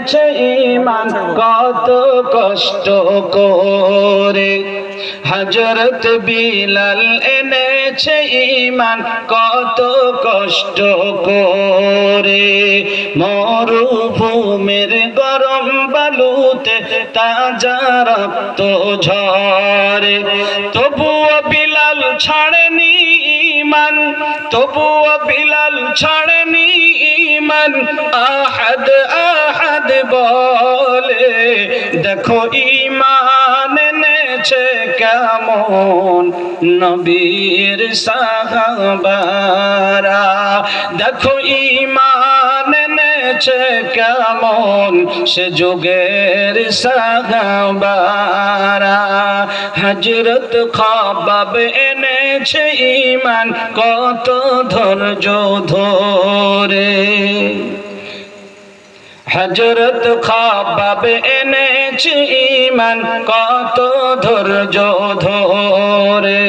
এনেছে ইমান কত কষ্ট করে। হজরত বিলাল এনেছে ইমান কত কষ্ট করে। মরুভূমির গরম বালুতে তাজা রক্ত ঝরে। তবুও বিলাল ছাড়েনি ইমান তবুও বিলাল ছাড়েনি ইমান আহাদ বলে দেখো ইমান এনেছে কেমন নবীর সাহাবারা। দেখো ইমান এনেছে কেমন সে যুগের সাহাবারা। হজরত খাবাব এনেছে ইমান কত ধৈর্য ধরে। হজরত খাবাব এনেছি ইমান কত ধৈর্য ধরে।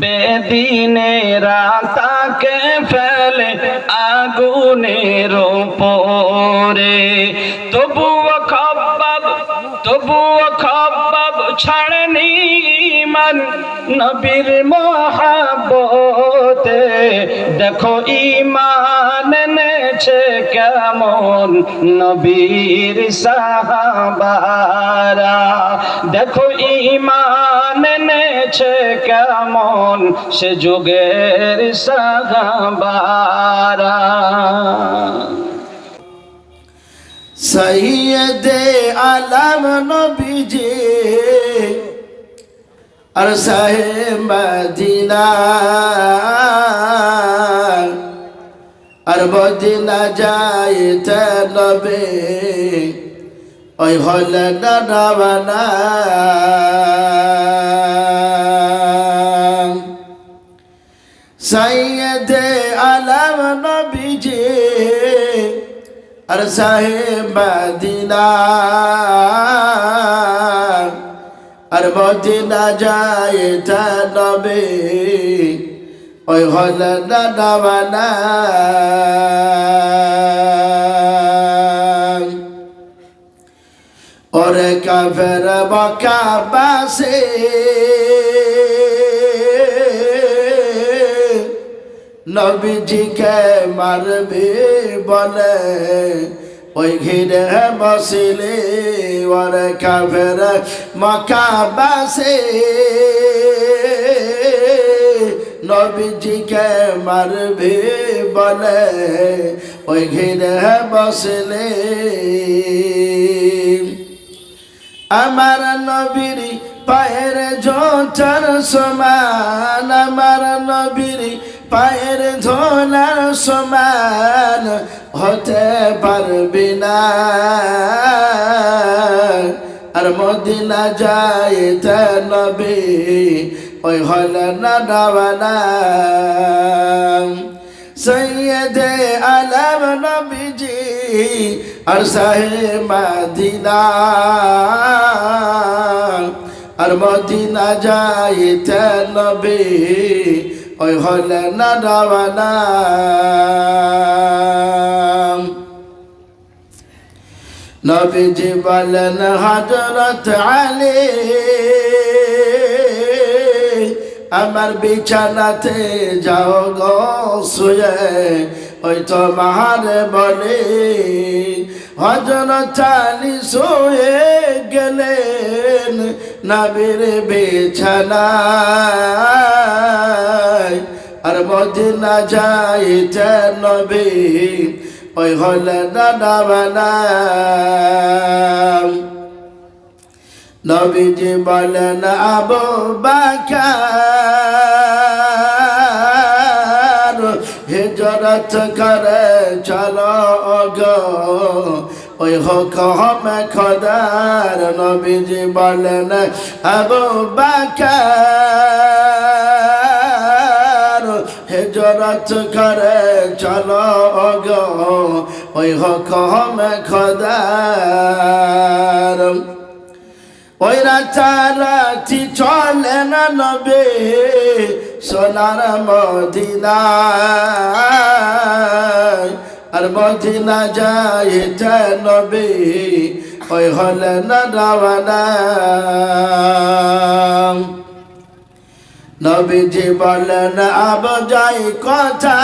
বেদিনেরা তাকে ফেলে আগুনের ওপরে তবুও খাবাব তবুও খাবাব ছাড়নি ইমান নবীর মহাবতে দেখো ইমান এনেছে কেমন নবীর সাহাবারা? দেখো ইমান এনেছে কেমন সে যুগের সাহাবারা। সৈয়দ আলম নবীজি আর সাহে মদিনা। আর মদিনা যাইতে নবে। ওই হল নানা। সৈয়দ আলম নবীজি আর সাহেব মদিনা। আর মদিনা যায় তা নবে। ওই হল নানা ওরে কাফের বকা বাসে। নবীজিকে মারবে বলে। ওই ঘিরে বসিলে ওর কাফের মকা বাসে। নবীজিকে মারবে বলে, ওই ঘিরে বসলে। আমার নবীর পায়ের জোটার সমান, আমার নবীর পায়ের ধোলার সমান, হতে পারবি না। আর মদিনা যায় নবী ওই হল না সৈয়দে আলম নবীজি আর সাহে মাদিনা। আর মদিনা যাইতে নবী, ওই হলে না রাবানা নবীজি বলেন হজরত আলী আমার বিছানাতে যাও গো, শুয়ে। ওই তো মাহারে বলে হজরত আলী শুয়ে গেলেন নবীর বিছানায়। আর মদিনা যাইতে নবী, ওই হলে দাদা বানা নবীজি বলেন, আবু বাকার হিজরত করে চলো গো। ওই হোক হমে খদার নবীজি বলেন, আবু বাকার হিজরত করে চলো গো। ওই হোক হমে খদার ওই রাতারাতি চলে না নবে? সোনার মদিনায়, আর মদিনা যাইতে নবী? ওই হলেন রাওয়ানা নবীজি বলেন, আব যাই কথা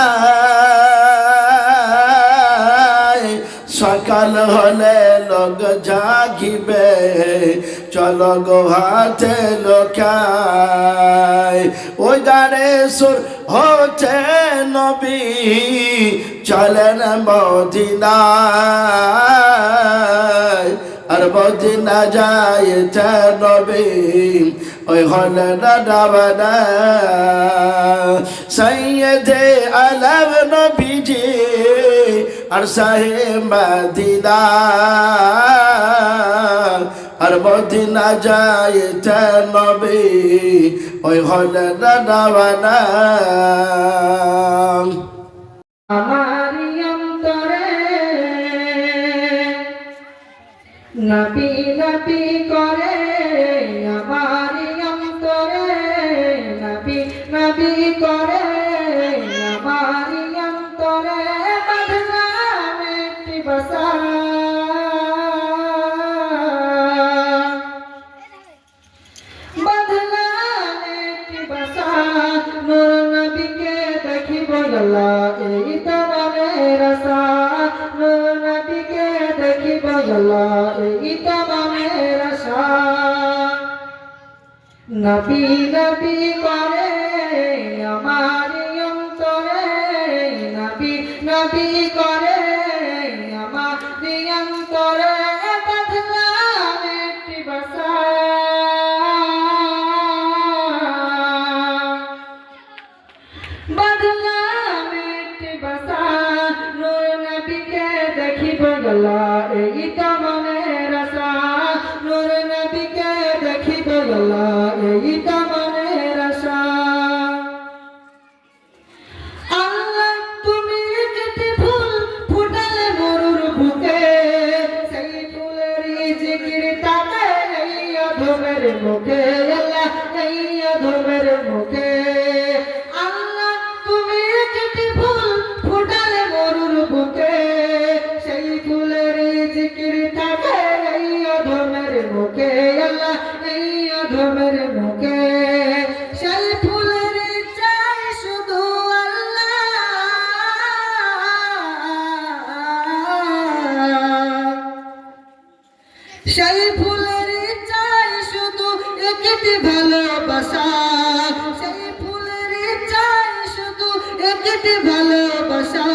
সকাল হলে লোক জাগিবে। চলো গো হাতে লোকায় ওই গানে সুর হচ্ছে নবী। চলেন মদিনায়। আর মদিনা যাইতে নবী। ওই হলে ডাবানা সৈয়দে আলম নবীজি। আর সাহে মদিনা আর মদিনা যায় নবী ওই হলে ডাবানা আমারি অন্তরে নবী গলা এই করে আমার অন্তরে। নবী নবী করে একটি ভালোবাসা,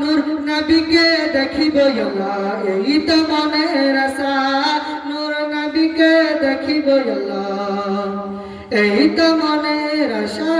নূর নবীকে দেখিব এই তো মনের আশা। নূর নবীকে দেখিব এই তো মনের আশা।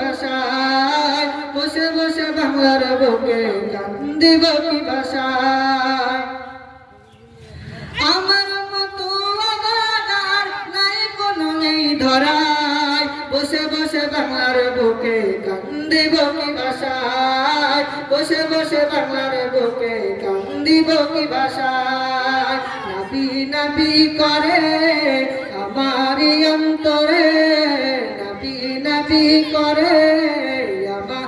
ভাষায়, বসে বসে বাংলার বুকে কান্দিব কি ভাষায়। আমার মতো অবদার নাই কোনো এই ধরায়, বসে বসে বাংলার বুকে কান্দিব কি ভাষায়, বসে বসে বাংলার বুকে কান্দিব কি ভাষায়। নাবি নাবি করে আমার অন্তরে নাবি করে? আমার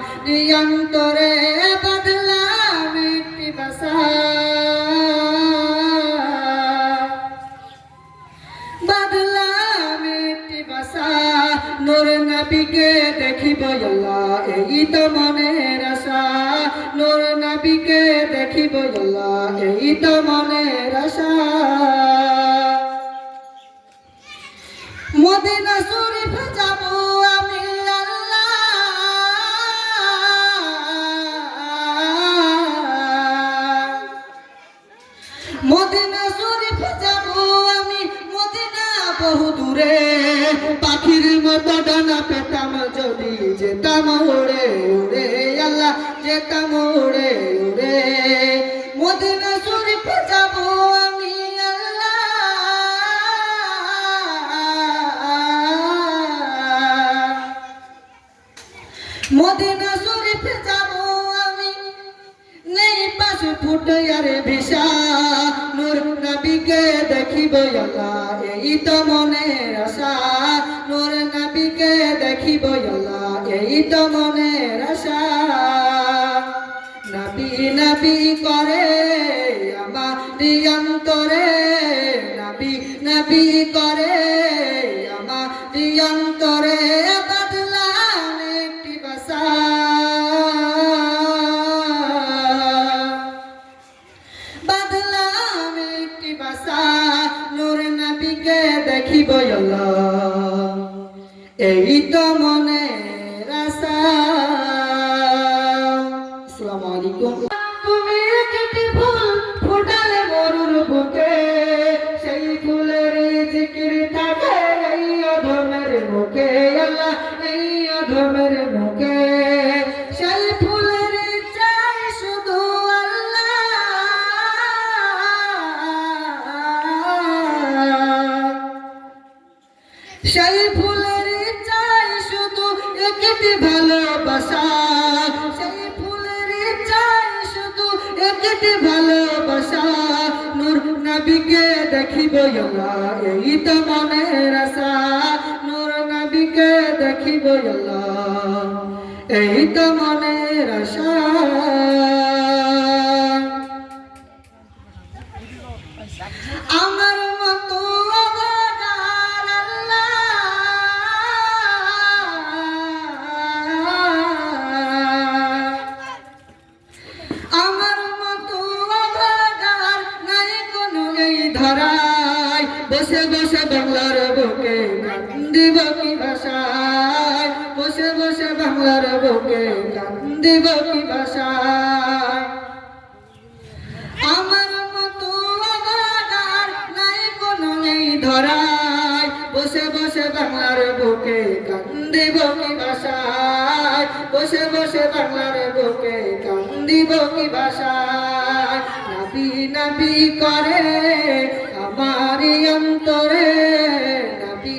অন্তরে বদলাম একটি ভাষা বদলাম একটি বাসা? নূর নবীকে দেখিব আল্লাহ, এই তো মনের আশা। নূর নবীকে দেখিব এই তো মনের আশা। পাখির মতো ডানা পেতাম যদি যেতাম ওরে ওরে আল্লাহ, যেতাম ওরে ওরে মদিনা শরীফে যাব আমি মদিনা শরীফে যাব আমি, নেই পাশে ফুটে আরে ভিসা। নূর নবীকে দেখিব আল্লাহ। এই মনে মনের আশা নূর নবীকে দেখিব আল্লাহ এই তো আশা। নবী নবী করে সেই ফুলের চাই শুধু একটি ভালোবাসা। সেই ফুলের চাই শুধু একটি ভালোবাসা। নূর নবীকে দেখিব এই তো মনের আশা। নূর নবীকে দেখিব এই তো মনের আশা। কান্দিব কি ভাষায় আমার মতো নাই, কোনো ধরায়। বসে বসে বাংলার বুকে কান্দিব কি ভাষায় বসে বসে বাংলার বুকে কান্দিব কি ভাষায় নাবি নাবি করে আমার অন্তরে। নাবি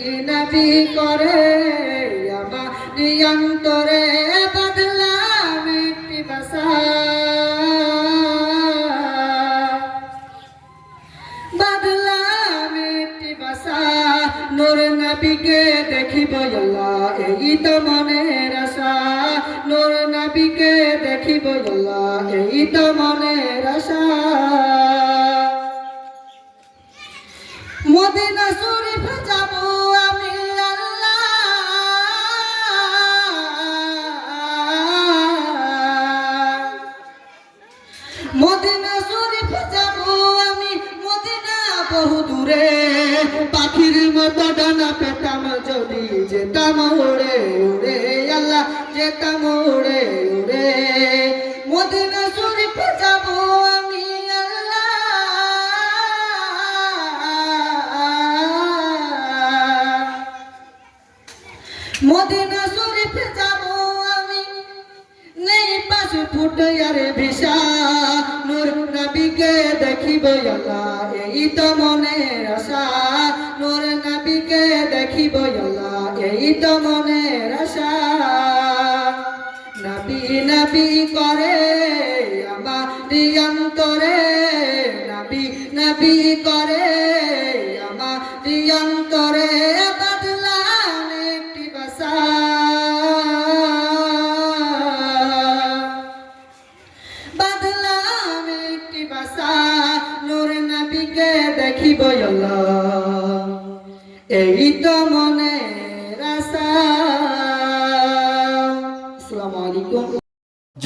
দেখিব আল্লাহ, এই তো মনের আশা। নূর নবীকে দেখিব আল্লাহ, এই তো মনের আশা। মদিনা বহু দূরে, পাখির মতো ডানা পেতাম যদি যেতাম উড়ে উড়ে আল্লাহ, যেতাম উড়ে উড়ে মদিনা শরীফ যাব আমি আল্লাহ। মদিনা শরীফে যাব আমি, নেই পাশে ফুটে আরে ভিসা। নবীকে দেখিব আল্লাহ, এই তো মনের আশা। নূর নবীকে দেখিব আল্লাহ, এই তো মনের আশা। নবী নবী করে আমার অন্তরে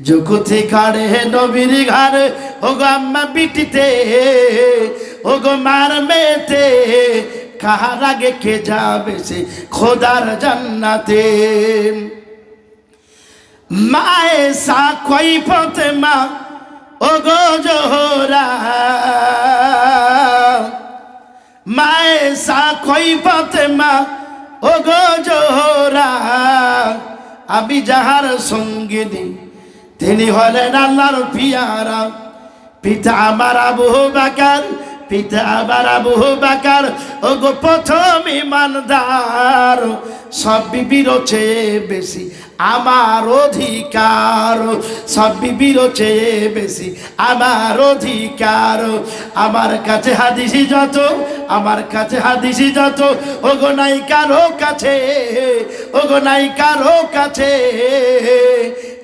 জগতে ঘাড়ে নবীর ঘাড়ে ও গো আম্মা বিটিতে ও গো মার মেতে কাহার আগে কে যাবে সে? খোদার জান্নাতে। মায়ে সা কই ফতে মা ও গো জোহরা। মায়ে সা কই ফতে মা ও গো জোহরা। আমি যাহার সঙ্গিনী তিনি হলেন আল্লাহর পিয়ারা। পিতা আমার আবু বাকার, পিতা আমার আবু বাকার। ও গো প্রথম ইমানদার, সব বিবির বেশি আমার অধিকার। সব বিবির বেশি আমার অধিকার। আমার কাছে হাদিসি যত, আমার কাছে হাদিসি যত। ও গো নাই কারও কাছে ও গো নাই কারও কাছে।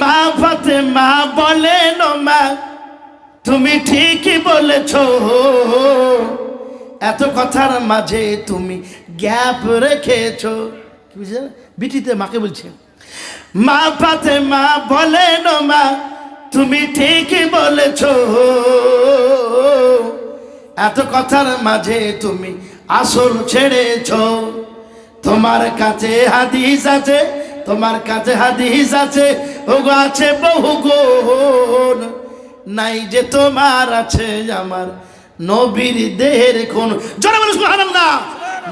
মা ফাতেমা বলেন মা, তুমি ঠিকই বলেছ। এত কথার মাঝে তুমি গ্যাপ রেখেছ। কি বুঝলে? বিটিতে মাকে বলছে, মা ফাতে মা বলেন মা, তুমি ঠিকই বলেছ। এত কথার মাঝে তুমি আসল ছেড়েছ। তোমার কাছে হাদিস আছে, তোমার কাছে হাদিস আছে ওগো আছে বহু গুণ, নাই যে তোমার আছে আমার নবীর দেহের কোন জোরে বলো সুবহানাল্লাহ।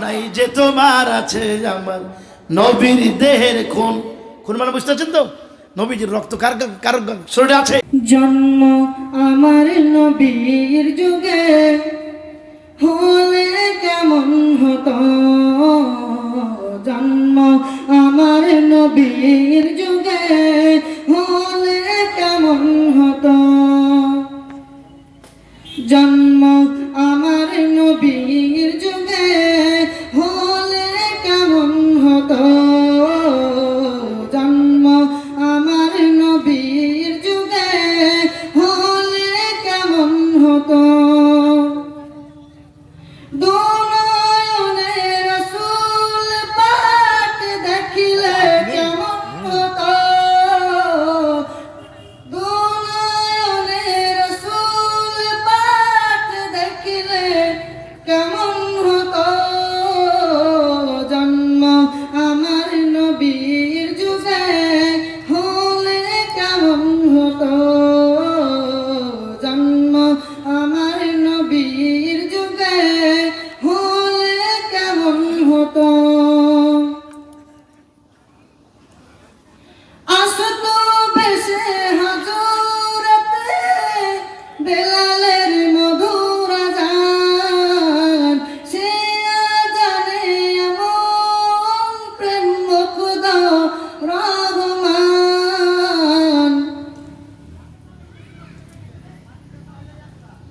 নাই যে তোমার আছে আমার নবীর দেহের কোন কোন মানে বুঝতে পারছেন তো? নবীজির রক্ত কার কার শরীরে আছে? জন্ম আমার নবীর যুগে, হলে কেমন হতো? জন্ম আমার নবীর যুগে হলে কেমন হতো? জন্ম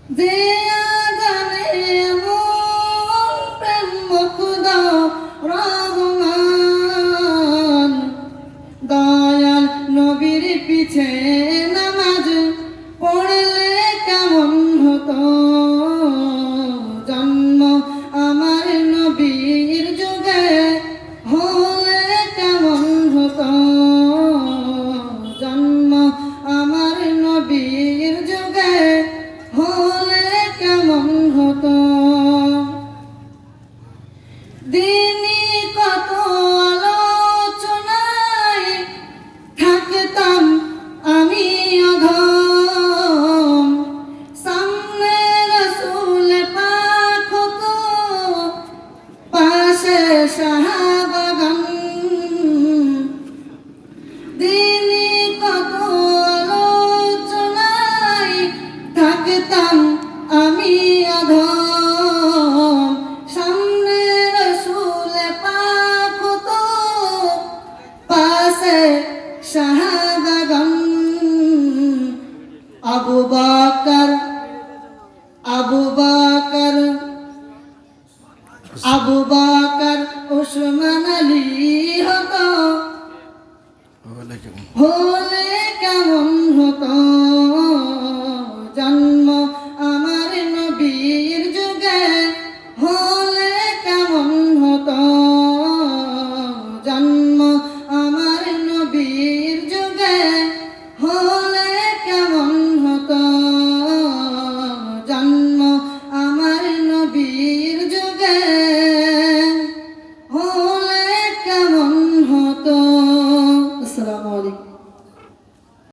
যে আবু